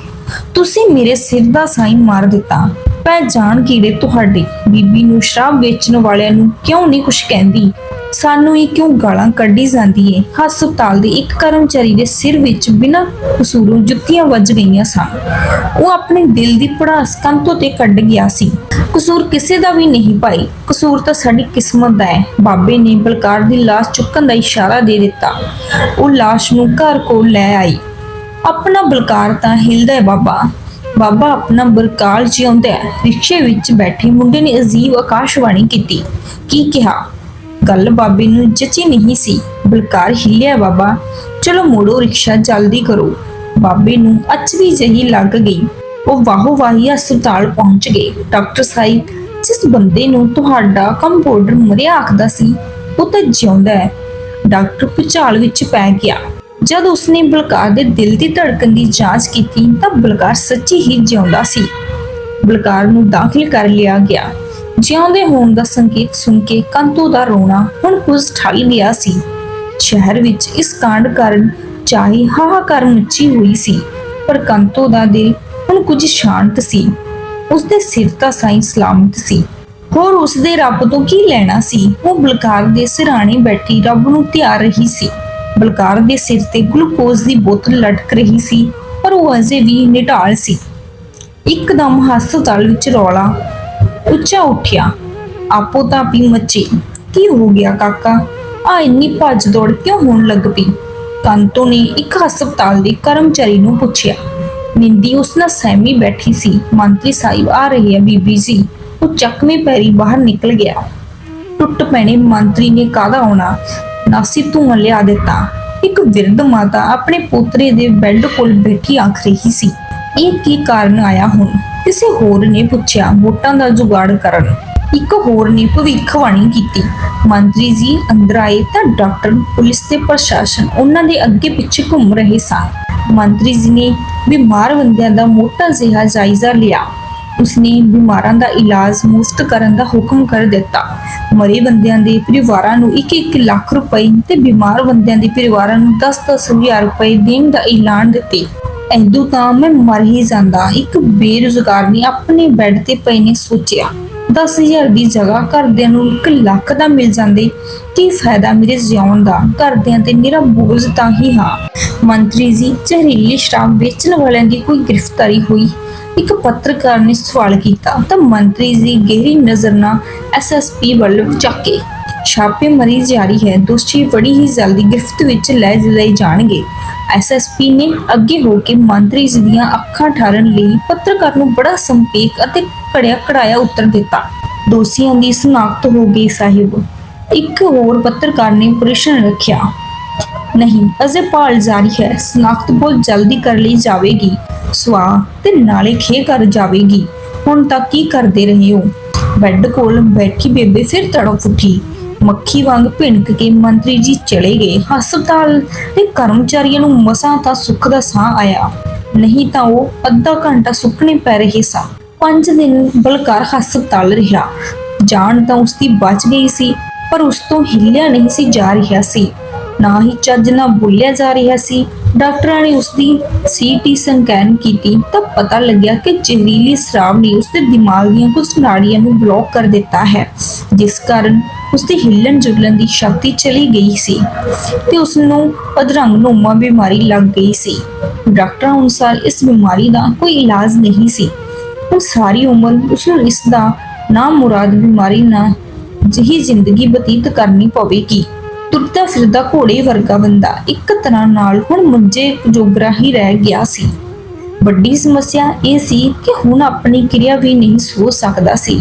ਤੁਸੀਂ ਮੇਰੇ ਸਿਰ ਦਾ ਸਾਈ ਮਾਰ ਦਿੱਤਾ। ਪੈ ਜਾਣ ਕੀੜੇ ਤੁਹਾਡੇ ਬੀਬੀ ਨੂੰ ਸ਼ਰਾਬ ਵੇਚਣ ਵਾਲਿਆਂ ਨੂੰ ਕਿਉਂ ਨਹੀਂ ਕੁਛ ਕਹਿੰਦੀ? ਸਾਨੂੰ ਇਹ ਕਿਉਂ ਗਾਲਾਂ ਕੱਢੀ ਜਾਂਦੀ ਏ? ਹਸਪਤਾਲ ਦੇ ਇੱਕ ਕਰਮਚਾਰੀ ਦੇ ਸਿਰ ਵਿੱਚ ਬਿਨਾਂ ਕਸੂਰੋਂ ਜੁੱਤੀਆਂ ਵੱਜ ਗਈਆਂ ਸਨ। ਉਹ ਆਪਣੇ ਦਿਲ ਦੀ ਪੜਾਸ ਕੰਤੋਂ ਤੇ ਕੱਢ ਗਿਆ ਸੀ। ਕਸੂਰ ਕਿਸੇ ਦਾ ਵੀ ਨਹੀਂ ਭਾਈ। ਕਸੂਰ ਤਾਂ ਸਾਡੀ ਕਿਸਮਤ ਦਾ ਹੈ। ਬਾਬੇ ਨੇ ਬਲਕਾਰ ਦੀ ਲਾਸ਼ ਚੁੱਕਣ ਦਾ ਇਸ਼ਾਰਾ ਦੇ ਦਿੱਤਾ। ਉਹ ਲਾਸ਼ ਨੂੰ ਘਰ ਕੋਲ ਲੈ ਆਈ। ਆਪਣਾ ਬਲਕਾਰ ਤਾਂ ਹਿਲਦਾ ਹੈ ਬਾਬਾ। ਬਾਬਾ ਆਪਣਾ ਬਰਕਾਲ ਜਿਉਂਦਾ ਹੈ। ਰਿਕਸ਼ੇ ਵਿੱਚ ਬੈਠੇ ਮੁੰਡੇ ਨੇ ਅਜੀਬ ਆਕਾਸ਼ਵਾਣੀ ਕੀਤੀ। ਕੀ ਕਿਹਾ? ਗੱਲ ਬਾਬੇ ਨੂੰ ਜਚੀ ਨਹੀਂ ਸੀ। ਬਲਕਾਰ ਹਿੱਲਿਆ, ਬਾਬਾ, ਚਲੋ ਮੋੜੋ, ਰਿਕਸ਼ਾ ਜਲਦੀ ਕਰੋ। ਬਾਬੇ ਨੂੰ ਅਚਵੀ ਜਹੀ ਲੱਗ ਗਈ। ਉਹ ਵਾਹੋ ਵਾਹੀ ਹਸਪਤਾਲ ਪਹੁੰਚ ਗਏ। ਡਾਕਟਰ ਸਾਹਿਬ, ਜਿਸ ਬੰਦੇ ਨੂੰ ਤੁਹਾਡਾ ਕੰਪਾਊਂਡਰ ਮਰਿਆ ਆਖਦਾ ਸੀ, ਉਹ ਤਾਂ ਜਿਉਂਦਾ ਹੈ। ਡਾਕਟਰ ਭੁਚਾਲ ਵਿੱਚ ਪੈ ਗਿਆ। ਜਦ ਉਸਨੇ ਬਲਕਾਰ ਦੇ ਦਿਲ ਦੀ ਧੜਕਣ ਦੀ ਜਾਂਚ ਕੀਤੀ, ਤਾਂ ਬਲਕਾਰ ਸੱਚੀ ਹੀ ਜਿਉਂਦਾ ਸੀ। ਬਲਕਾਰ ਨੂੰ ਦਾਖਲ ਕਰ ਲਿਆ ਗਿਆ। ਜਿਉਂਦੇ ਹੋਣ ਦਾ ਸੰਕੇਤ ਸੁਣ ਕੇ ਕੰਤੂ ਦਾ ਰੋਣਾ ਹੁਣ ਕੁਝ ਠੱਲ ਗਿਆ ਸੀ। ਸ਼ਹਿਰ ਵਿੱਚ ਇਸ ਕਾਂਡ ਕਾਰਨ ਚਾਹੀ ਹਾਹਾਕਾਰ ਮੱਚੀ ਹੋਈ ਸੀ, ਪਰ ਕੰਤੂ ਦਾ ਦਿਲ ਹੁਣ ਕੁਝ ਸ਼ਾਂਤ ਸੀ। ਉਸਦੇ ਸਿਰ ਤਾਂ ਸਾਈਂ ਸਲਾਮਤ ਸੀ। ਹੋਰ ਉਸਦੇ ਰੱਬ ਤੋਂ ਕੀ ਲੈਣਾ ਸੀ? ਉਹ ਬਲਕਾਰ ਦੇ ਸਿਰਾਣੇ ਬੈਠੀ ਰੱਬ ਨੂੰ ਧਿਆ ਰਹੀ ਸੀ। ਬਲਕਾਰ ਦੇ ਸਿਰ ਤੇ ਗਲੂਕੋਜ਼ ਦੀ ਬੋਤਲ ਲਟਕ ਰਹੀ ਸੀ, ਪਰ ਉਹ ਅਜੇ ਵੀ ਨਿਟਾਲ ਸੀ। ਇੱਕਦਮ ਹਸਪਤਾਲ ਵਿੱਚ ਰੌਲਾ ਉੱਚਾ ਉੱਠਿਆ, ਆਪੋ ਤਾਂ ਵੀ ਮੱਚੀ ਕੀ ਹੋ ਗਿਆ ਕਾਕਾ? ਆ ਇੰਨੀ ਭੱਜ ਦੌੜ ਕਿਉਂ ਹੋਣ ਲੱਗ ਪਈ? ਕੰਤੋ ਨੇ ਇੱਕ ਹਸਪਤਾਲ ਦੇ ਕਰਮਚਾਰੀ ਨੂੰ ਪੁੱਛਿਆ। ਨਿੰਦੀ ਉਸ ਨਾਲ ਸਹਿਮੀ ਬੈਠੀ ਸੀ। ਮੰਤਰੀ ਸਾਹਿਬ ਆ ਰਹੇ ਆ ਬੀਬੀ ਜੀ। ਉਹ ਚੱਕਵੇਂ ਪੈਰੀ ਬਾਹਰ ਨਿਕਲ ਗਿਆ। ਟੁੱਟ ਪੈਣੇ ਮੰਤਰੀ ਨੇ ਕਾਹਦਾ ਆਉਣਾ? ਨਾਸੀ ਧੂੰਆਂ ਲਿਆ ਦਿੱਤਾ। ਇੱਕ ਵਿਰਧ ਮਾਤਾ ਆਪਣੇ ਪੋਤਰੇ ਦੇ ਬੈੱਡ ਕੋਲ ਬੈਠੀ ਆਖ ਰਹੀ ਸੀ। ਇਹ ਕੀ ਕਾਰਨ ਆਇਆ ਹੁਣ? ਕਿਸੇ ਹੋਰ ਨੇ ਪੁੱਛਿਆ ਵੋਟਾਂ ਦਾ ਜੁਗਾੜ ਕਰਨ। ਇੱਕ ਹੋਰ ਨੇ ਭਵਿੱਖਬਾਣੀ ਕੀਤੀ। ਮੰਤਰੀ ਜੀ ਅੰਦਰ ਆਏ ਤਾਂ ਡਾਕਟਰ, ਪੁਲਿਸ ਤੇ ਪ੍ਰਸ਼ਾਸਨ ਉਹਨਾਂ ਦੇ ਅੱਗੇ ਪਿੱਛੇ ਘੁੰਮ ਰਹੇ ਸਨ। ਮੰਤਰੀ ਜੀ ਨੇ ਬਿਮਾਰ ਬੰਦਿਆਂ ਦਾ ਮੋਟਾ ਜਿਹਾ ਜਾਇਜ਼ਾ ਲਿਆ। ਉਸਨੇ ਬਿਮਾਰਾਂ ਦਾ ਇਲਾਜ ਮੁਫਤ ਕਰਨ ਦਾ ਹੁਕਮ ਕਰ ਦਿੱਤਾ। ਮਰੇ ਬੰਦਿਆਂ ਦੇ ਪਰਿਵਾਰਾਂ ਨੂੰ 1-1 ਲੱਖ ਰੁਪਏ ਤੇ ਬਿਮਾਰ ਬੰਦਿਆਂ ਦੇ ਪਰਿਵਾਰਾਂ ਨੂੰ 10-10 ਹਜ਼ਾਰ ਰੁਪਏ ਦੇਣ ਦਾ ਐਲਾਨ ਦਿੱਤੇ। ਐਦੂ ਤਾਂ ਮੈਂ ਮਰ ਹੀ ਜਾਂਦਾ। ਇੱਕ ਬੇਰੁਜ਼ਗਾਰ ਨੇ ਆਪਣੇ ਬੈੱਡ ਤੇ ਪਏ ਨੇ ਸੋਚਿਆ। 10000 ਦੀ ਜਗ੍ਹਾ ਘਰਦਿਆਂ ਨੂੰ 1 ਲੱਖ ਦਾ ਮਿਲ ਜਾਂਦੇ। ਕੀ ਫਾਇਦਾ ਮੇਰੇ ਜਿਉਣ ਦਾ? ਘਰਦਿਆਂ ਤੇ ਮੇਰਾ ਬੋਝ ਤਾਂ ਹੀ ਹਾਂ। ਮੰਤਰੀ ਜੀ, ਜ਼ਹਿਰੀਲੀ ਸ਼ਰਾਬ ਵੇਚਣ ਵਾਲਿਆਂ ਦੀ ਕੋਈ ਗ੍ਰਿਫਤਾਰੀ ਹੋਈ? ਇੱਕ ਪੱਤਰਕਾਰ ਨੇ ਸਵਾਲ ਕੀਤਾ ਤਾਂ ਮੰਤਰੀ ਜੀ ਗਹਿਰੀ ਨਜ਼ਰ ਨਾਲ ਐਸਐਸਪੀ ਵੱਲ ਚੱਕੇ ਛਾਪੇਮਾਰੀ ਜਾਰੀ ਹੈ। ਦੋਸ਼ੀ ਬੜੀ ਹੀ ਜਲਦੀ ਗ੍ਰਿਫਤ ਵਿੱਚ ਲੈ ਲਏ ਜਾਣਗੇ। ਐਸਐਸਪੀ ਨੇ ਅੱਗੇ ਹੋ ਕੇ ਮੰਤਰੀ ਜੀ ਦੀਆਂ ਅੱਖਾਂ ਠਾਰਨ ਲਈ ਪੱਤਰਕਾਰ ਨੂੰ ਬੜਾ ਸੰਪੇਕ ਅਤੇ ਕੜਿਆ ਕੜਾਇਆ ਉੱਤਰ ਦਿੱਤਾ। ਦੋਸ਼ੀਆਂ ਦੀ ਸ਼ਨਾਖਤ ਹੋ ਗਈ ਸਾਹਿਬ। ਇੱਕ ਹੋਰ ਪੱਤਰਕਾਰ ਨੇ ਪ੍ਰਸ਼ਨ ਰੱਖਿਆ। ਨਹੀਂ, ਅਜੇ ਭਾਲ ਜਾਰੀ ਹੈ। ਸ਼ਨਾਖਤ ਬਹੁਤ ਜਲਦੀ ਕਰ ਲਈ ਜਾਵੇਗੀ। ਸਵਾ ਤੇ ਨਾਲੇ ਖੇ ਕਰ ਜਾਵੇਗੀ। ਹੁਣ ਤੱਕ ਕੀ ਕਰਦੇ ਰਹੇ ਹੋ? ਬੈੱਡ ਕੋਲ ਬੈਠੀ ਬੇਬੇ ਫਿਰ ਤੜਫ ਉੱਠੀ। ਮੱਖੀ ਵਾਂਗ ਭਿਣਕ ਕੇ ਮੰਤਰੀ ਜੀ ਚਲੇ ਗਏ। ਹਸਪਤਾਲ ਦੇ ਕਰਮਚਾਰੀਆਂ ਨੂੰ ਮਸਾਂ ਤਾਂ ਸੁੱਖ ਦਾ ਸਾਹ ਆਇਆ। ਨਹੀਂ ਤਾਂ ਉਹ ਅੱਧਾ ਘੰਟਾ ਸੁੱਕਣੇ ਪੈ ਰਹੇ ਸਨ ਪੰਜ ਦਿਨ ਬਲਕਾਰ ਹਸਪਤਾਲ ਰਿਹਾ। ਜਾਨ ਤਾਂ ਉਸਦੀ ਬਚ ਗਈ ਸੀ, ਪਰ ਉਸ ਤੋਂ ਹਿੱਲਿਆ ਨਹੀਂ ਸੀ, ਜਾ ਰਿਹਾ ਸੀ। ਨਾ ਹੀ ਚੱਜ ਨਾਲ ਬੋਲਿਆ ਜਾ ਰਿਹਾ ਸੀ। ਡਾਕਟਰਾਂ ਨੇ ਉਸਦੀ ਸੀਟੀ ਸਕੈਨ ਕੀਤੀ ਤਾਂ ਪਤਾ ਲੱਗਿਆ ਕਿ ਜ਼ਹਿਰੀਲੀ ਸ਼ਰਾਬ ਨੇ ਉਸਦੇ ਦਿਮਾਗ ਦੀਆਂ ਕੁਝ ਨਾੜੀਆਂ ਨੂੰ ਬਲੌਕ ਕਰ ਦਿੱਤਾ ਹੈ, ਜਿਸ ਕਾਰਨ ਉਸਦੀ ਹਿੱਲਣ ਜੁਲਣ ਦੀ ਸ਼ਕਤੀ ਚਲੀ ਗਈ ਸੀ ਤੇ ਉਸ ਨੂੰ ਅਧਰੰਗ ਨੋਮਾ ਬਿਮਾਰੀ ਲੱਗ ਗਈ ਸੀ। ਡਾਕਟਰਾਂ ਅਨੁਸਾਰ ਇਸ ਬਿਮਾਰੀ ਦਾ ਕੋਈ ਇਲਾਜ ਨਹੀਂ ਸੀ। ਉਹ ਸਾਰੀ ਉਮਰ ਉਸ ਨੂੰ ਇਸ ਦਾ ਨਾ ਮੁਰਾਦ ਬਿਮਾਰੀ ਨਾਲ ਜਿਹੀ ਜ਼ਿੰਦਗੀ ਬਤੀਤ ਕਰਨੀ ਪਵੇਗੀ। ਤੁਰਦਾ ਫਿਰਦਾ ਘੋੜੇ ਵਰਗਾ ਬੰਦਾ ਇੱਕ ਤਰ੍ਹਾਂ ਨਾਲ ਹੁਣ ਮੁੰਜੇ ਜੋਗਰਾ ਹੀ ਰਹਿ ਗਿਆ ਸੀ। ਵੱਡੀ ਸਮੱਸਿਆ ਇਹ ਸੀ ਕਿ ਹੁਣ ਆਪਣੀ ਕਿਰਿਆ ਵੀ ਨਹੀਂ ਸੋਚ ਸਕਦਾ ਸੀ।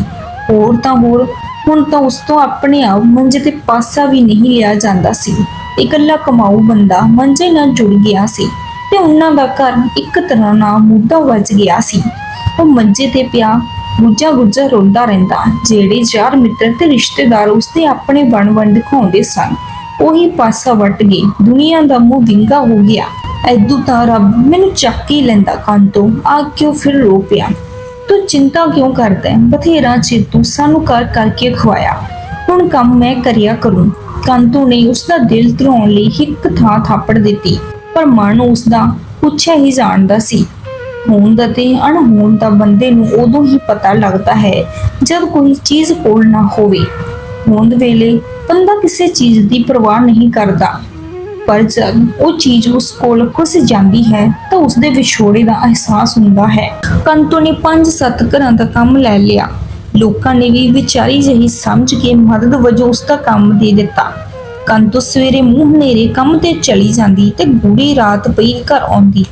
ਹੋਰ ਤਾਂ ਹੋਰ, ਹੁਣ ਤਾਂ ਉਸ ਤੋਂ ਆਪਣੇ ਆਪ ਮੰਜੇ ਤੇ ਪਾਸਾ ਵੀ ਨਹੀਂ ਲਿਆ ਜਾਂਦਾ ਸੀ। ਇਕੱਲਾ ਕਮਾਊ ਬੰਦਾ ਮੰਜੇ ਨਾਲ ਜੁੜ ਗਿਆ ਸੀ ਤੇ ਉਹਨਾਂ ਦਾ ਘਰ ਇੱਕ ਤਰ੍ਹਾਂ ਨਾਲ ਮੁੱਦਾ ਵੱਜ ਗਿਆ ਸੀ। ਉਹ ਮੰਜੇ ਤੇ ਪਿਆ ਗੁੱਜਾ ਗੁੱਜਾ ਰੋਂਦਾ ਰਹਿੰਦਾ, ਜਿਹੜੇ ਯਾਰ ਮਿੱਤਰ ਤੇ ਰਿਸ਼ਤੇਦਾਰ ਉਸਦੇ ਆਪਣੇ ਵਣ ਵਣ ਦਿਖਾਉਂਦੇ ਸਨ। ਉਹੀ ਪਾਸਾ ਵੱਟ ਗਏ ਦੁਨੀਆ ਦਾ ਮੂੰਹ ਵਿੰਗਾ ਹੋ ਗਿਆ। ਐਦੂ ਤਾਂ ਰੱਬ ਮੈਨੂੰ ਚੱਕ ਹੀ ਲੈਂਦਾ ਕੰਨ ਤੋਂ। ਆ ਕਿਉਂ ਫਿਰ ਰੋ ਪਿਆ? ਤੂੰ ਚਿੰਤਾ ਕਿਉਂ ਕਰਦਾ ਹੈ? ਬਥੇਰਾ ਚਿਰ ਤੂੰ ਸਾਨੂੰ ਕਰ ਕਰਕੇ ਖਵਾਇਆ। ਹੁਣ ਕੰਮ ਮੈਂ ਕਰਿਆ ਕਰੂੰ। ਕੰਤੂ ਨੇ ਉਸ ਦਾ ਦਿਲ ਧਰਾਉਣ ਲਈ ਇੱਕ ਥਾਂ ਥਾਪੜ ਦਿੱਤੀ। ਪਰ ਮਨ ਉਸ ਦਾ ਪੁੱਛਿਆ ਹੀ ਜਾਣਦਾ ਸੀ। ਹੋਂਦ ਅਤੇ ਅਣਹੋਂਦ ਦਾ ਬੰਦੇ ਨੂੰ ਉਦੋਂ ਹੀ ਪਤਾ ਲੱਗਦਾ ਹੈ, ਜਦ ਕੋਈ ਚੀਜ਼ ਕੋਲ ਨਾ ਹੋਵੇ। ਹੋਂਦ ਵੇਲੇ ਬੰਦਾ ਕਿਸੇ ਚੀਜ਼ ਦੀ ਪਰਵਾਹ ਨਹੀਂ ਕਰਦਾ। ਪਰ ਜਦ ਉਹ ਚੀਜ਼ ਉਸ ਕੋਲ ਖੁੱਸ ਜਾਂਦੀ ਹੈ, ਤਾਂ ਉਸ ਦੇ ਵਿਛੋੜੇ ਦਾ ਅਹਿਸਾਸ ਹੁੰਦਾ ਹੈ। ਕੰਤੋ ਨੇ ਪੰਜ ਸੱਤ ਘਰਾਂ ਦਾ ਕੰਮ ਲੈ ਲਿਆ। ਲੋਕਾਂ ਨੇ ਵੀ ਵਿਚਾਰੀ ਜਹੀ ਸਮਝ ਕੇ ਮਦਦ ਵਜੋਂ ਉਸ ਦਾ ਕੰਮ ਦੇ ਦਿੱਤਾ। ਕੰਤੂ ਸਵੇਰੇ ਮੂੰਹ ਹਨੇਰੇ ਕੰਮ ਤੇ ਚਲੀ ਜਾਂਦੀ ਤੇ ਗੂੜੀ ਰਾਤ ਪਈ ਘਰ ਆਉਂਦੀ।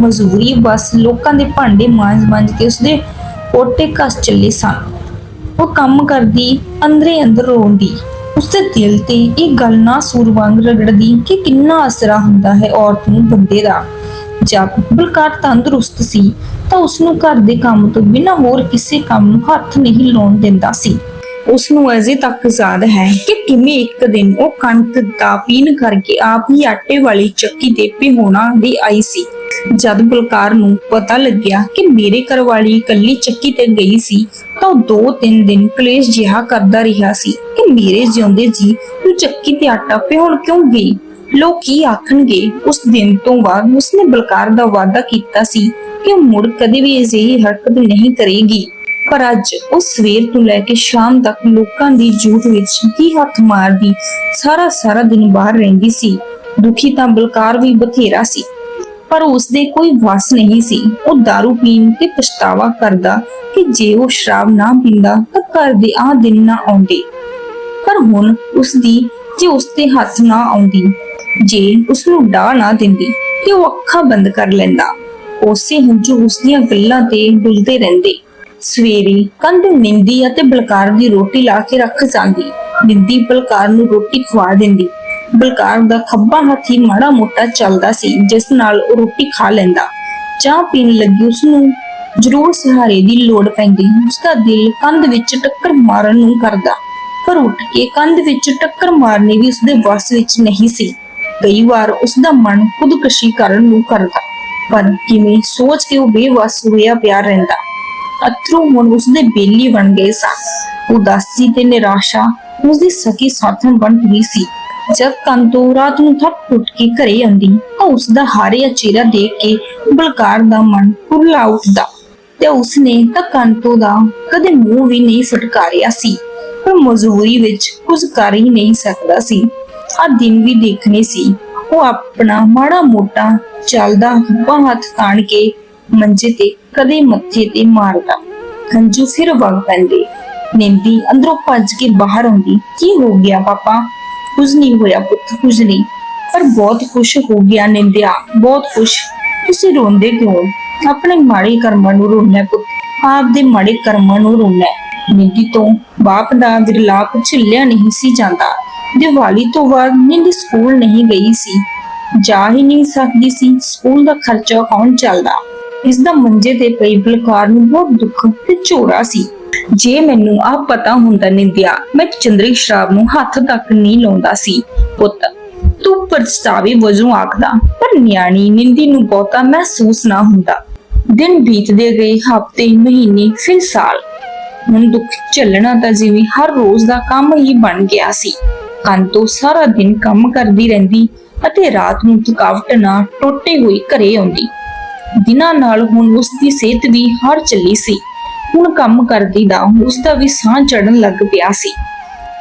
ਮਜ਼ਦੂਰੀ ਬਸ ਲੋਕਾਂ ਦੇ ਭਾਂਡੇ ਮਾਂਜ-ਮਾਂਜ ਕੇ ਉਸਦੇ ਪੋਟੇ ਕਸ ਚੱਲੇ ਸਨ। ਉਹ ਕੰਮ ਕਰਦੀ, ਅੰਦਰੇ ਅੰਦਰ ਰੋਂਦੀ। ਉਸਦੇ ਦਿਲ ਤੇ ਇਹ ਗੱਲ ਨਾ ਸੂਰ ਵਾਂਗ ਰਗੜਦੀ ਕਿ ਕਿੰਨਾ ਅਸਰਾ ਹੁੰਦਾ ਹੈ ਔਰਤ ਨੂੰ ਬੰਦੇ ਦਾ। ਜਦ ਬਲਕਾਰ ਤੰਦਰੁਸਤ ਸੀ ਤਾਂ ਉਸ ਨੂੰ ਘਰ ਦੇ ਕੰਮ ਤੋਂ ਬਿਨਾਂ ਹੋਰ ਕਿਸੇ ਕੰਮ ਨੂੰ ਹੱਥ ਨਹੀਂ ਲਾਉਣ ਦਿੰਦਾ ਸੀ। ਉਸ ਨੂੰ ਅਜੇ ਤੱਕ ਯਾਦ ਹੈ ਕਿ ਕਿਵੇਂ ਇੱਕ ਦਿਨ ਉਹ ਕਣਕ ਦਾ ਪੀਣ ਕਰਕੇ ਆਪ ਹੀ ਆਟੇ ਵਾਲੀ ਚੱਕੀ ਤੇ ਪਿਹੋਣਾ ਦੀ ਆਈ ਸੀ। ਜਦ ਬਲਕਾਰ ਨੂੰ ਪਤਾ ਲੱਗਿਆ ਕਿ ਮੇਰੇ ਘਰ ਇਕੱਲੀ ਚੱਕੀ ਤੇ ਗਈ ਸੀ, ਤਾਂ ਦੋ ਤਿੰਨ ਦਿਨ ਕਲੇਸ਼ ਜਿਹਾ ਕਰਦਾ ਰਿਹਾ ਸੀ ਕਿ ਮੇਰੇ ਜਿਉਂਦੇ ਜੀ ਤੂੰ ਚੱਕੀ ਤੇ ਆਟਾ ਪਿਹਾਉਣ ਕਿਉਂ ਗਈ? ਲੋਕ ਕੀ ਆਖਣਗੇ? ਉਸ ਦਿਨ ਤੋਂ ਬਾਅਦ ਉਸਨੇ ਬਲਕਾਰ ਦਾ ਵਾਅਦਾ ਕੀਤਾ ਸੀ ਕਿ ਉਹ ਮੁੜ ਕਦੇ ਵੀ ਅਜਿਹੀ ਹਰਕਤ ਨਹੀਂ ਕਰੇਗੀ। ਪਰ ਅੱਜ ਉਹ ਸਵੇਰ ਤੋਂ ਲੈ ਕੇ ਸ਼ਾਮ ਤੱਕ ਲੋਕਾਂ ਦੀ ਜੂਠ ਵਿੱਚ ਹੀ ਹੱਥ ਮਾਰਦੀ, ਸਾਰਾ ਸਾਰਾ ਦਿਨ ਬਾਹਰ ਰਹਿੰਦੀ ਸੀ। ਦੁਖੀ ਤਾਂ ਬਲਕਾਰ ਵੀ ਬਥੇਰਾ ਸੀ। ਪਰ ਉਸਦੇ ਕੋਈ ਵਸ ਨਹੀਂ ਸੀ। ਉਹ दारू ਪੀਣ ਤੇ ਪਛਤਾਵਾ ਕਰਦਾ ਕਿ ਜੇ ਉਹ ਸ਼ਰਾਬ ਨਾ ਪੀਂਦਾ ਤਾਂ ਘਰ ਦੇ ਆ ਦਿਨ ਨਾ ਆਉਂਦੇ। ਪਰ ਹੁਣ ਉਸਦੀ, ਜੇ ਉਸਦੇ ਹੱਥ ਨਾ ਆਉਂਦੀ, ਜੇ ਉਸ ਨੂੰ ਡਾਹ ਨਾ ਦਿੰਦੀ, ਤੇ ਉਹ ਅੱਖਾਂ ਬੰਦ ਕਰ ਲੈਂਦਾ। ਉਸੇ ਹੰਝੂ ਉਸਦੀਆਂ ਗੱਲਾਂ ਤੇ ਡੁੱਲਦੇ ਰਹਿੰਦੇ। ਸਵੇਰੇ ਕੰਧ ਨਿੰਦੀ ਅਤੇ ਬਲਕਾਰ ਦੀ ਰੋਟੀ ਲਾ ਕੇ ਰੱਖ ਜਾਂਦੀ। ਨਿੰਦੀ ਬਲਕਾਰ ਨੂੰ ਰੋਟੀ ਖਵਾ ਦਿੰਦੀ। ਬਲਕਾਰ ਦਾ ਖੱਬਾ ਹੱਥ ਹੀ ਮਾੜਾ ਮੋਟਾ ਚੱਲਦਾ ਸੀ, ਜਿਸ ਨਾਲ ਉਹ ਰੋਟੀ ਖਾ ਲੈਂਦਾ। ਚਾਹ ਪੀਣ ਲੱਗੀ ਉਸ ਨੂੰ ਜ਼ਰੂਰ ਸਹਾਰੇ ਦੀ ਲੋੜ ਪੈਂਦੀ। ਉਸਦਾ ਦਿਲ ਕੰਧ ਵਿੱਚ ਟੱਕਰ ਮਾਰਨ ਨੂੰ ਕਰਦਾ। ਪਰ ਉੱਠ ਕੇ ਕੰਧ ਵਿੱਚ ਟੱਕਰ ਮਾਰਨੀ ਵੀ ਉਸਦੇ ਵੱਸ ਵਿੱਚ ਨਹੀਂ ਸੀ। ਕਈ ਵਾਰ ਉਸਦਾ ਮਨ ਖੁਦਕਸ਼ੀ ਕਰਨ ਨੂੰ ਕਰਦਾ। ਪਰ ਕਿਵੇਂ ਸੋਚ ਕੇ ਉਹ ਬੇਵਸ ਹੋਇਆ ਪਿਆ ਰਹਿੰਦਾ। ਅਥਰੂ ਹੁਣ ਉਸਦੇ ਬੇਲੀ ਬਣ ਗਏ ਸਨ ਉਦਾਸੀ ਤੇ ਨਿਰਾਸ਼ਾ ਉਸਦੀ ਸਕੀ ਸਾਥਣ ਬਣ ਗਈ ਸੀ। ਜਦ ਕੰਤੋ ਰਾਤ ਨੂੰ ਥੱਕ ਟੁੱਟ ਕੇ ਘਰੇ ਆਉਂਦੀ, ਤਾਂ ਉਸਦਾ ਹਾਰਿਆ ਚਿਹਰਾ ਦੇਖ ਕੇ ਬਲਕਾਰ ਦਾ ਮਨ ਪੁਰਲਾ ਉੱਠਦਾ। ਤੇ ਉਸਨੇ ਤਾਂ ਕੰਤੋ ਦਾ ਕਦੇ ਮੂੰਹ ਵੀ ਨਹੀਂ ਫਟਕਾਰਿਆ ਸੀ ਪਰ ਮਜ਼ਦੂਰੀ ਵਿੱਚ ਕੁਝ ਕਰ ਹੀ ਨਹੀਂ ਸਕਦਾ ਸੀ। ਆ ਦਿਨ ਵੀ ਦੇਖਣੇ ਸੀ। ਉਹ ਆਪਣਾ ਮਾੜਾ ਮੋਟਾ ਚੱਲਦਾ ਖੱਬਾ ਹੱਥ ਤਾਣ ਕੇ ਮੰਜੇ ਤੇ ਕਦੇ ਮੱਥੇ ਤੇ ਮਾਰਦਾ। ਹੰਝੂ ਫਿਰ ਵਗ ਪੈਂਦੇ। ਨਿੰਦੀ ਅੰਦਰੋਂ ਭੱਜ ਕੇ ਬਾਹਰ ਆਉਂਦੀ। ਕੀ ਹੋ ਗਿਆ ਪਾਪਾ? ਕੁਝ ਨਹੀਂ ਹੋਇਆ ਪੁੱਤ, ਕੁਝ ਨਹੀਂ। ਪਰ ਬਹੁਤ ਖੁਸ਼ ਹੋ ਗਿਆ ਨਿੰਦਿਆ। ਬਹੁਤ ਖੁਸ਼। ਤੁਸੀਂ ਰੋਂਦੇ ਕਿਉਂ? ਆਪਣੇ ਮਾੜੇ ਕਰਮਾਂ ਨੂੰ ਰੋਣਾ ਪੁੱਤ। ਆਪ ਦੇ ਮਾੜੇ ਕਰਮਾਂ ਨੂੰ ਰੋਣਾ ਨਿੰਦੀ ਤੋਂ ਬਾਪ ਦਾ ਵਿਰਲਾਪ ਝੱਲਿਆ ਨਹੀਂ ਸੀ ਜਾਂਦਾ। ਦੀਵਾਲੀ ਤੋਂ ਬਾਅਦ ਨਿੰਦੀ ਸਕੂਲ ਨਹੀਂ ਗਈ ਸੀ। ਜਾ ਹੀ ਨਹੀਂ ਸਕਦੀ ਸੀ। ਸਕੂਲ ਦਾ ਖਰਚਾ ਕੌਣ ਚੱਲਦਾ? ਇਸ ਦਾ ਮੰਜੇ ਤੇ ਪਈ ਬਲਕਾਰ ਨੂੰ ਬਹੁਤ ਦੁੱਖ ਤੇ ਝੋਰਾ ਸੀ। ਜੇ ਮੈਨੂੰ ਆ ਪਤਾ ਹੁੰਦਾ ਨਿੰਦਿਆ, ਮੈਂ ਚੰਦਰੀ ਸ਼ਰਾਬ ਨੂੰ ਹੱਥ ਤੱਕ ਨਹੀਂ ਲਾਉਂਦਾ ਸੀ। ਪੁੱਤ, ਤੂੰ ਪਰਸਤਾਵੇ ਵਜੋਂ ਆਖਦਾ, ਪਰ ਨਿਆਣੀ ਨਿੰਦੀ ਨੂੰ ਬਹੁਤਾ ਮਹਿਸੂਸ ਨਾ ਹੁੰਦਾ। ਦਿਨ ਬੀਤਦੇ ਗਏ, ਹਫ਼ਤੇ, ਮਹੀਨੇ, ਫਿਰ ਸਾਲ। ਹੁਣ ਦੁੱਖ ਝੱਲਣਾ ਤਾਂ ਜਿਵੇਂ ਹਰ ਰੋਜ਼ ਦਾ ਕੰਮ ਹੀ ਬਣ ਗਿਆ ਸੀ। ਕੰਤੋ ਸਾਰਾ ਦਿਨ ਕੰਮ ਕਰਦੀ ਰਹਿੰਦੀ ਅਤੇ ਰਾਤ ਨੂੰ ਥਕਾਵਟ ਨਾਲ ਟੁੱਟੇ ਹੋਈ ਘਰੇ ਆਉਂਦੀ। ਦਿਨਾਂ ਨਾਲ ਹੁਣ ਉਸ ਦੀ ਸਿਹਤ ਵੀ ਹਾਰ ਚੱਲੀ ਸੀ। ਹੁਣ ਕੰਮ ਕਰਦੀ ਦਾ ਉਸ ਦਾ ਵੀ ਸਾਹ ਚੜਨ ਲੱਗ ਪਿਆ ਸੀ।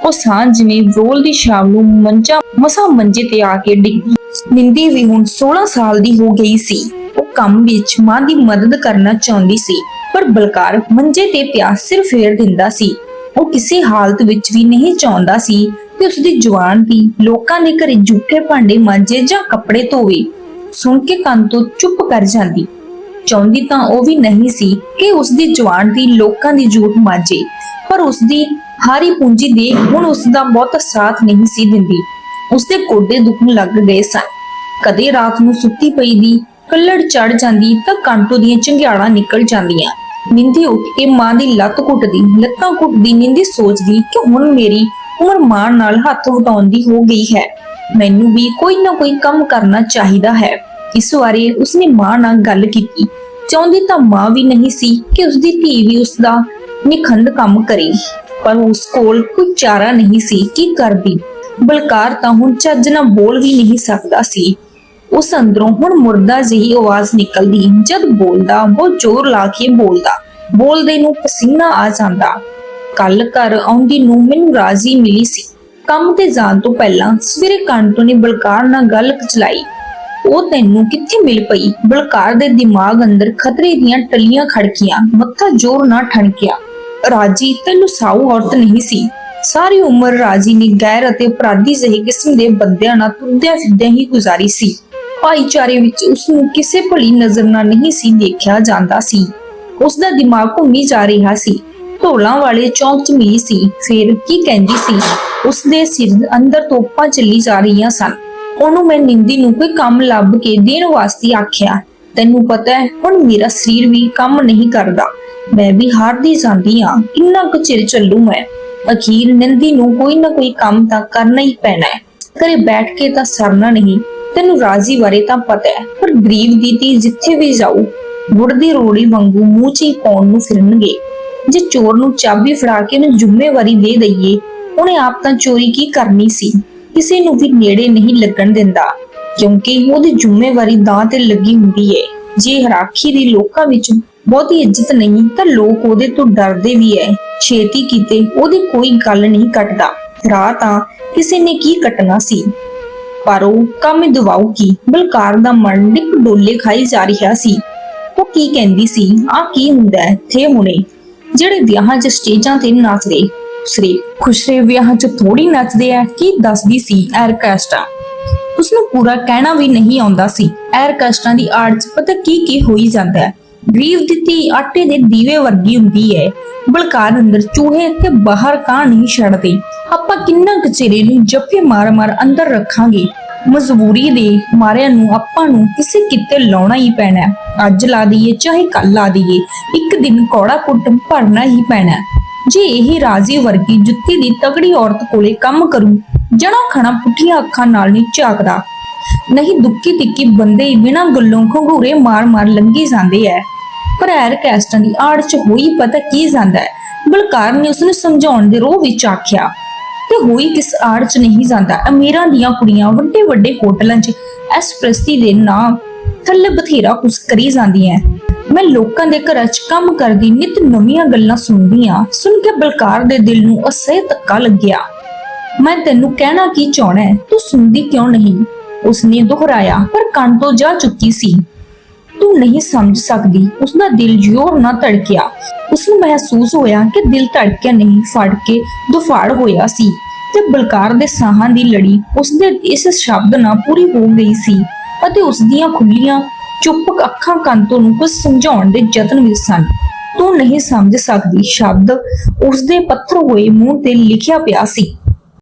ਉਹ ਸਾਹ ਜਿਵੇਂ ਰੋਲ ਦੀ ਸ਼ਾਮ ਨੂੰ ਮੰਜਾ ਮਸਾ ਮੰਜੇ ਤੇ ਆ ਕੇ ਡਿੱਗੀ ਨਿੰਦੀ ਵੀ ਹੁਣ 16 ਸਾਲ ਦੀ ਹੋ ਗਈ ਸੀ। ਉਹ ਕੰਮ ਵਿੱਚ ਮਾਂ ਦੀ ਮਦਦ ਕਰਨਾ ਚਾਹੁੰਦੀ ਸੀ, ਪਰ ਬਲਕਾਰ ਮੰਜੇ ਤੇ ਪਿਆ ਸਿਰ ਫੇਰ ਦਿੰਦਾ ਸੀ। ਉਹ ਕਿਸੇ ਹਾਲਤ ਵਿੱਚ ਵੀ ਨਹੀਂ ਚਾਹੁੰਦਾ ਸੀ ਕਿ ਉਸਦੀ ਜਵਾਨ ਦੀ ਲੋਕਾਂ ਦੇ ਘਰੇ ਝੂਠੇ ਭਾਂਡੇ ਮਾਂਜੇ ਜਾਂ ਕੱਪੜੇ ਧੋਵੇ। ਸੁਣ ਕੇ ਕੰਨ ਤੋਂ ਚੁੱਪ ਕਰ ਜਾਂਦੀ। ਚਾਹੁੰਦੀ ਤਾਂ ਉਹ ਵੀ ਨਹੀਂ ਸੀ ਕਿ ਉਸਦੀ ਜਵਾਨ ਦੀ ਲੋਕਾਂ ਦੀ ਝੂਠ ਮਾਂਜੇ, ਪਰ ਉਸਦੀ ਹਾਰੀ ਪੂੰਜੀ ਦੇ ਹੁਣ ਉਸਦਾ ਬਹੁਤ ਸਾਥ ਨਹੀਂ ਸੀ ਦਿੰਦੀ। ਉਸਦੇ ਗੋਡੇ ਦੁਖਣ ਲੱਗ ਗਏ ਸਨ। ਕਦੇ ਰਾਤ ਨੂੰ ਸੁੱਤੀ ਪਈ ਦੀ ਕੱਲੜ ਚੜ ਜਾਂਦੀ ਤਾਂ ਕੰਟੋ ਦੀਆਂ ਚੰਗਿਆੜਾਂ ਨਿਕਲ ਜਾਂਦੀਆਂ। ਨਿੰਦੀ ਉੱਠ ਕੇ ਮਾਂ ਦੀ ਲੱਤ ਘੁੱਟਦੀ, ਲੱਤਾਂ ਘੁੱਟਦੀ ਨਿੰਦੀ ਸੋਚਦੀ ਕਿ ਹੁਣ ਮੇਰੀ ਉਮਰ ਮਾਂ ਨਾਲ ਹੱਥ ਵਟਾਉਣ ਦੀ ਹੋ ਗਈ ਹੈ। ਮੈਨੂੰ ਵੀ ਕੋਈ ਨਾ ਕੋਈ ਕੰਮ ਕਰਨਾ ਚਾਹੀਦਾ ਹੈ। ਇਸ ਬਾਰੇ ਉਸਨੇ ਮਾਂ ਨਾਲ ਗੱਲ ਕੀਤੀ। ਚਾਹੁੰਦੀ ਤਾਂ ਮਾਂ ਵੀ ਨਹੀਂ ਸੀ ਕਿ ਉਸਦੀ ਧੀ ਵੀ ਉਸਦਾ ਨਿਖੰਦ ਕੰਮ ਕਰੇ। ਪਰ ਉਸ ਕੋਲ ਕੋਈ ਚਾਰਾ ਨਹੀਂ ਸੀ ਕੀ ਕਰਦੀ। ਬਲਕਾਰ ਤਾਂ ਹੁਣ ਚੱਜ ਨਾਲ ਬੋਲ ਵੀ ਨਹੀਂ ਸਕਦਾ ਸੀ। ਉਸ ਅੰਦਰੋਂ ਹੁਣ ਮੁਰਦਾ ਜਿਹੀ ਆਵਾਜ਼ ਨਿਕਲਦੀ, ਜਦ ਬੋਲਦਾ ਬਹੁਤ ਜ਼ੋਰ ਲਾ ਕੇ ਬੋਲਦਾ। ਬੋਲਦੇ ਨੂੰ ਪਸੀਨਾ ਆ ਜਾਂਦਾ। ਕੱਲ ਘਰ ਆਉਂਦੀ ਨੂੰ ਮੈਨੂੰ ਰਾਜ਼ੀ ਮਿਲੀ ਸੀ। ਕੰਮ ਤੇ ਜਾਣ ਤੋਂ ਪਹਿਲਾਂ ਸਵੇਰੇ ਕਾਂਟੋ ਨੇ ਬਲਕਾਰ ਨਾਲ ਗੱਲ ਚਲਾਈ। ਉਹ ਤੈਨੂੰ ਕਿੱਥੇ ਮਿਲ ਪਈ? ਬਲਕਾਰ ਦੇ ਦਿਮਾਗ ਅੰਦਰ ਖਤਰੇ ਦੀਆਂ ਟੱਲੀਆਂ ਖੜਕੀਆਂ, ਮੱਥਾ ਜ਼ੋਰ ਨਾਲ ਠਣਕਿਆ। ਰਾਜੀ, ਤੈਨੂੰ ਸਾਊ ਔਰਤ ਨਹੀਂ ਸੀ। ਸਾਰੀ ਉਮਰ ਰਾਜੀ ਨੇ ਗੈਰ ਅਤੇ ਅਪਰਾਧੀ ਜਿਹੇ ਕਿਸਮ ਦੇ ਬੰਦਿਆਂ ਨਾਲ ਤੁਰਦਿਆਂ ਫਿਰਦਿਆਂ ਹੀ ਗੁਜ਼ਾਰੀ ਸੀ। ਭਾਈਚਾਰੇ ਵਿੱਚ ਉਸ ਨੂੰ ਕਿਸੇ ਭਲੀ ਨਜ਼ਰ ਨਾਲ ਨਹੀਂ ਸੀ ਦੇਖਿਆ ਜਾਂਦਾ ਸੀ। ਉਸ ਦਾ ਦਿਮਾਗ ਘੁੰਮੀ ਜਾ ਰਿਹਾ ਸੀ। ਢੋਲਾਂ ਵਾਲੇ ਚੌਂਕ 'ਚ ਮਿਲੀ ਸੀ, ਫਿਰ ਕੀ ਕਹਿੰਦੀ ਸੀ? ਉਸ ਦੇ ਸਿਰ ਅੰਦਰ ਤੋਪਾਂ ਚੱਲੀ ਜਾ ਰਹੀਆਂ ਸਨ। ਉਹਨੂੰ ਮੈਂ ਨਿੰਦੀ ਨੂੰ ਕੋਈ ਕੰਮ ਲੱਭ ਕੇ ਦੇਣ ਵਾਸਤੇ ਆਖਿਆ, ਤੈਨੂੰ ਪਤਾ ਹੈ, ਹੁਣ ਮੇਰਾ ਸਰੀਰ ਵੀ ਕੰਮ ਨਹੀਂ ਕਰਦਾ। ਮੈਂ ਵੀ ਹਾਰਦੀ ਜਾਂਦੀ ਆ ਕਿੰਨਾ ਕੁ ਚਿਰ ਚੱਲੂ ਮੈਂ। ਅਖੀਰ ਨਿੰਦੀ ਨੂੰ ਕੋਈ ਨਾ ਕੋਈ ਕੰਮ ਤਾਂ ਕਰਨਾ ਹੀ ਪੈਣਾ ਹੈ। ਘਰੇ ਬੈਠ ਕੇ ਤਾਂ ਸਰਨਾ ਨਹੀਂ, ਤੈਨੂੰ ਰਾਜ਼ੀ ਬਾਰੇ ਤਾਂ ਪਤਾ ਹੈ, ਪਰ ਗਰੀਬ ਦੀ ਧੀ ਜਿੱਥੇ ਵੀ ਜਾਊ ਗੁੜ ਦੀ ਰੋੜੀ ਵਾਂਗੂ ਮੂੰਹ 'ਚ ਹੀ ਪਾਉਣ ਨੂੰ ਫਿਰਨਗੇ। ਜੇ ਚੋਰ ਨੂੰ ਚਾਬੀ ਫੜਾ ਕੇ ਉਹਨੂੰ ਜ਼ਿੰਮੇਵਾਰੀ ਦੇ ਦਈਏ, ਉਹਨੇ ਆਪ ਤਾਂ ਚੋਰੀ ਕੀ ਕਰਨੀ ਸੀ? ਕਿਸੇ ਨੂੰ ਵੀ ਨੇੜੇ ਨਹੀਂ ਲੱਗਣ ਦਿੰਦਾ, ਕਿਉਂਕਿ ਉਹਦੀ ਜ਼ਿੰਮੇਵਾਰੀ ਦਾਂ ਤੇ ਲੱਗੀ ਹੁੰਦੀ ਏ। ਜੇ ਹਰਾਖੀ ਦੀ ਲੋਕਾਂ ਵਿੱਚ ਬਹੁਤੀ ਇੱਜ਼ਤ ਨਹੀਂ, ਤਾਂ ਲੋਕ ਉਹਦੇ ਤੋਂ ਡਰਦੇ ਵੀ ਐ। ਛੇਤੀ ਕੀਤੇ ਉਹਦੀ ਕੋਈ ਗੱਲ ਨਹੀਂ ਕੱਟਦਾ। ਰਾਹ ਤਾਂ ਕਿਸੇ ਨੇ ਕੀ ਕੱਟਣਾ ਸੀ? ਪਰ ਉਹ ਕੰਮ ਦਵਾਉ ਕੀ? ਬਲਕਾਰ ਦਾ ਮਨ ਡਿੱਕ ਡੋਲੇ ਖਾਈ ਜਾ ਰਿਹਾ ਸੀ। ਉਹ ਕੀ ਕਹਿੰਦੀ ਸੀ? ਆ ਕੀ ਹੁੰਦਾ ਹੈ? ਥੇ ਹੁਣੇ ਜਿਹੜੇ ਵਿਆਹਾਂ 'ਚ ਸਟੇਜਾਂ ਤੇ ਨੱਚਦੇ ਉਸਰੇ ਖੁਸ਼ਰੇ ਵਿਆਹਾਂ 'ਚ ਥੋੜੀ ਨੱਚਦੇ ਆ ਕੀ ਦੱਸਦੀ ਸੀ ਐਰਕੈਸਟਰਾ? ਉਸਨੂੰ ਪੂਰਾ ਕਹਿਣਾ ਵੀ ਨਹੀਂ ਆਉਂਦਾ ਸੀ। ਐਰਕੈਸਟਰਾ ਦੀ ਆੜ 'ਚ ਪਤਾ ਕੀ ਕੀ ਹੋਈ ਜਾਂਦਾ ਹੈ ਗਰੀਬ ਦੀ ਧੀ ਆਟੇ ਦੇ ਦੀਵੇ ਵਰਗੀ ਹੁੰਦੀ ਹੈ ਬਲਕਾਰ ਅੰਦਰ ਚੂਹੇ ਤੇ ਬਾਹਰ ਕਾਂ ਨਹੀਂ ਛੱਡਦੇ। ਆਪਾਂ ਕਿੰਨਾ ਕਚੇਰੇ ਨੂੰ ਜੱਫੇ ਮਾਰ-ਮਾਰ ਅੰਦਰ ਰੱਖਾਂਗੇ। ਮਜਬੂਰੀ ਦੇ ਮਾਰਿਆਂ ਨੂੰ ਆਪਾਂ ਨੂੰ ਕਿਸੇ ਕਿਤੇ ਲਾਉਣਾ ਹੀ ਪੈਣਾ ਅੱਜ ਲਾ ਦਈਏ, ਚਾਹੇ ਕੱਲ ਲਾ ਦਈਏ, ਇੱਕ ਦਿਨ ਕੌੜਾ ਕੁੱਟ ਭਰਨਾ ਹੀ ਪੈਣਾ ਜੇ ਇਹ ਰਾਜ਼ੀ ਵਰਗੀ ਜੁੱਤੀ ਦੀ ਤਗੜੀ ਔਰਤ ਕੋਲੇ ਕੰਮ ਕਰੂ, ਜਣਾ ਖਣਾ ਪੁੱਠੀਆਂ ਅੱਖਾਂ ਨਾਲ ਨਹੀਂ ਝਾਕਦਾ। ਨਹੀਂ ਦੁੱਕੀ ਤਿੱਕੀ ਬੰਦੇ ਹੀ ਬਿਨਾਂ ਗੱਲੋਂ ਘੰਗੂਰੇ ਮਾਰ-ਮਾਰ ਲੰਗੀ ਜਾਂਦੇ ਐ। ਪਰ ਐਰ ਕੈਸਟਾਂ ਦੀ ਆੜ ਚ ਹੋਈ ਪਤਾ ਕੀ ਜਾਂਦਾ ਹੈ ਬਲਕਾਰ ਨੇ ਉਸਨੂੰ ਸਮਝਾਉਣ ਦੇ ਰੋਹ ਵਿੱਚ ਆਖਿਆ ਤੇ ਹੋਈ ਕਿਸ ਆੜ ਚ ਨਹੀਂ ਜਾਂਦਾ। ਅਮੀਰਾਂ ਦੀਆਂ ਕੁੜੀਆਂ ਵੱਡੇ ਵੱਡੇ ਹੋਟਲਾਂ 'ਚ ਐਸਪ੍ਰੈਸੀ ਦੇ ਨਾਂ ਥੱਲੇ ਬਥੇਰਾ ਕੁਛ ਕਰੀ ਜਾਂਦੀਆਂ। ਮੈਂ ਲੋਕਾਂ ਦੇ ਘਰਾਂ 'ਚ ਕੰਮ ਕਰਦੀ ਨਿਤ ਨਵੀਆਂ ਗੱਲਾਂ ਸੁਣਦੀ ਆ ਸੁਣ ਕੇ ਬਲਕਾਰ ਦੇ ਦਿਲ ਨੂੰ ਅਸਹਿ ਧੱਕਾ ਲੱਗਿਆ। ਮੈਂ ਤੈਨੂੰ ਕਹਿਣਾ ਕੀ ਚਾਹਣਾ ਤੂੰ ਸੁਣਦੀ ਕਿਉਂ ਨਹੀਂ? ਉਸਨੇ ਦੁਹਰਾਇਆ, ਪਰ ਕੰਨ ਤੋਂ ਜਾ ਚੁੱਕੀ ਸੀ। ਤੂੰ ਨਹੀਂ ਸਮਝ ਸਕਦੀ। ਉਸਦਾ ਦਿਲ ਜ਼ੋਰ ਨਾਲ ਧੜਕਿਆ। ਉਸਨੂੰ ਮਹਿਸੂਸ ਹੋਇਆ ਕਿ ਦਿਲ ਧੜਕਿਆ ਨਹੀਂ, ਫੜ ਕੇ ਦੁਫਾੜ ਹੋਇਆ ਸੀ ਤੇ ਬਲਕਾਰ ਦੇ ਸਾਹਾਂ ਦੀ ਲੜੀ ਉਸਦੇ ਇਸ ਸ਼ਬਦ ਨਾਲ ਪੂਰੀ ਹੋ ਗਈ ਸੀ ਅਤੇ ਉਸਦੀਆਂ ਖੁੱਲੀਆਂ, ਚੁੱਪਕ ਅੱਖਾਂ ਕੰਤੋਂ ਨੂੰ ਕੁਝ ਸਮਝਾਉਣ ਦੇ ਯਤਨ ਵਿੱਚ ਸਨ। ਤੂੰ ਨਹੀਂ ਸਮਝ ਸਕਦੀ, ਸ਼ਬਦ ਉਸਦੇ ਪੱਥਰ ਹੋਏ ਮੂੰਹ ਤੇ ਲਿਖਿਆ ਪਿਆ ਸੀ।